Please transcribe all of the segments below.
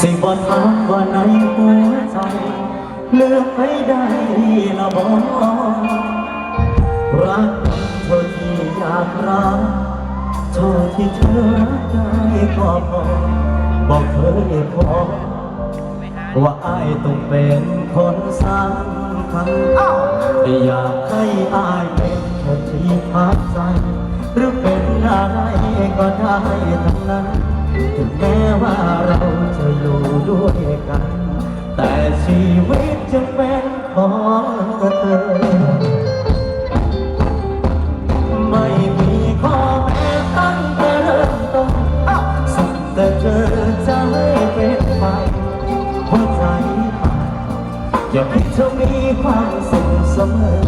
สิบ่ถามว่าในหัวใจ เลือกไม่ได้ละบ่รักเท่าที่อยากรักเท่าที่เธอได้ก็พอบอกเคยขอว่าอายต้องเป็นคนสำคัญแต่อยากให้อายเป็นแค่ที่พักใจ หรือเป็นอะไรก็ได้ทั้งนั้น ถึงแม้ว่าเรา จะอยู่ด้วยกัน แต่ชีวิตจะเป็นของเธอ ไม่มีข้อแม้ตั้งแต่เริ่มต้นสุดแต่เธอจะให้เป็นไปหัวใจอย่าคิดเธอมีความสุขเสมอ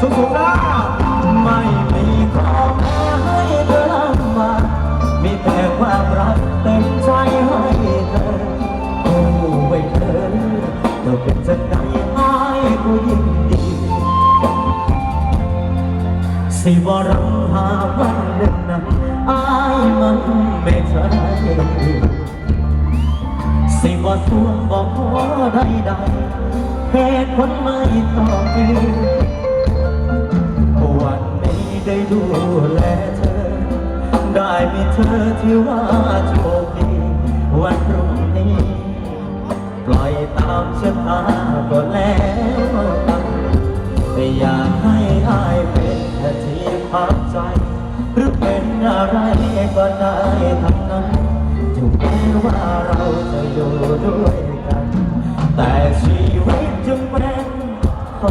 ทุกทุกๆนะ สิบรังหาวันหนึ่งนั้นอายมันไม่ใช่สิบทวงบอกว่าใดใดเหตุผลไม่ต้องมีวันนี้ได้ดูแลเธอ ได้มีเธอที่ว่าโชค ที่พักใจ หรือเป็นอะไรก็ได้ทั้งนั้นถึงแม้ว่าเราจะอยู่ด้วยกัน แต่ชีวิตจึงเป็นขอ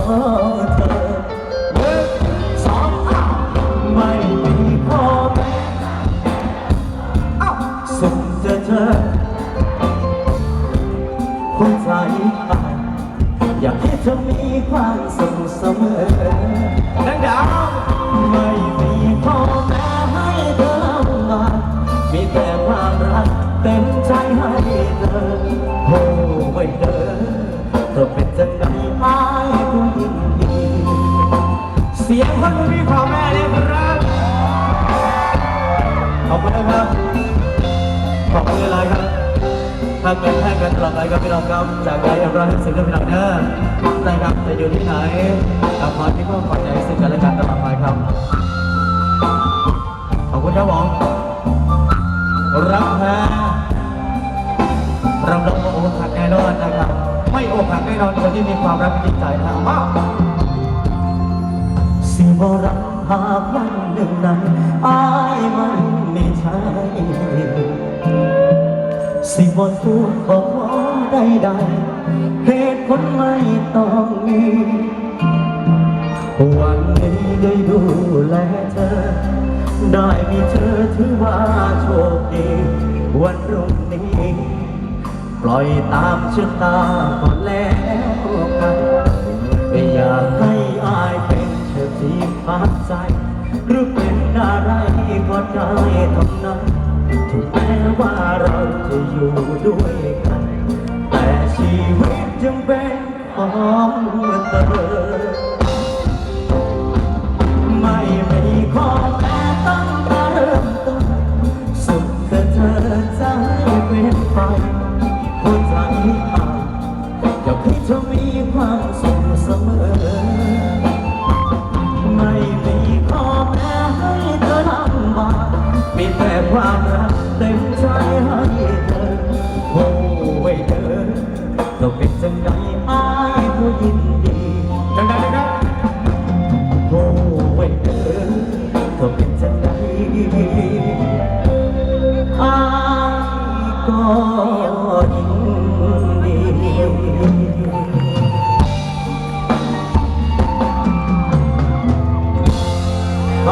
งเธอหนึ่งสองอ้าวไม่มีข้อแม้สุขจะเจอ อยากให้เธอมีความสุขเสมอดังดาวไม่มีข้อแม้ให้เธอลำบากมีแต่ความรักเต็มใจให้เธอโอ้ไว้เธอเธอเป็นจังไงอายก็ยินดี เสียงคนผู้มีความแม่เลยครับขอบคุณนะครับขอบคุณอะไรครับ ทางกันแท่งกันตลอดไปครับพี่น้องครับจากใจเราให้สิ่งที่พี่น้องเด้อนะครับจะอยู่ที่ไหนกับขอที่พ่อขอใจซึ่งกันและกันตลอดไปครับ ขอบคุณครับผมรักแท้รับรองว่าอกหักแน่นอนนะครับ ไม่โอกหักแน่นอนคนที่มีความรักจริงใจนะครับว้าสิบรักหากวันหนึ่งนั้นอายมันไม่ใช่ สิบทวงบอกว่าใดใดเหตุผลไม่ต้องมีวันนี้ได้ดูแลเธอ ได้มีเธอถือว่าโชคดี วันรุ่งนี้ปล่อยตามชะตาก็แล้วกันไม่อยากให้อายเป็นเธอที่พักใจ หรือเป็นอะไรก็ได้ทั้งนั้น ถึงแม้ว่าเราจะอยู่ด้วยกัน แต่ชีวิตยังเป็นของเธอ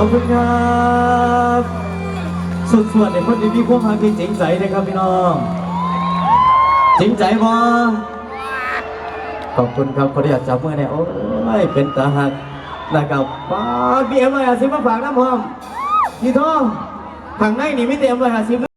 อบคุณครับสุดสวดในคนที่มีความหาที่จริงใจนะครับพี่น้อง จริงใจบ่ขอบคุณครับคนที่อยากจับมือเนี่ยโอ้ยเป็นตาหักนะครับป้าเบียร์มาหาซิมาฝากน้ำหอมพี่ทองทางในนี่ไม่เต็มเลยหาซิ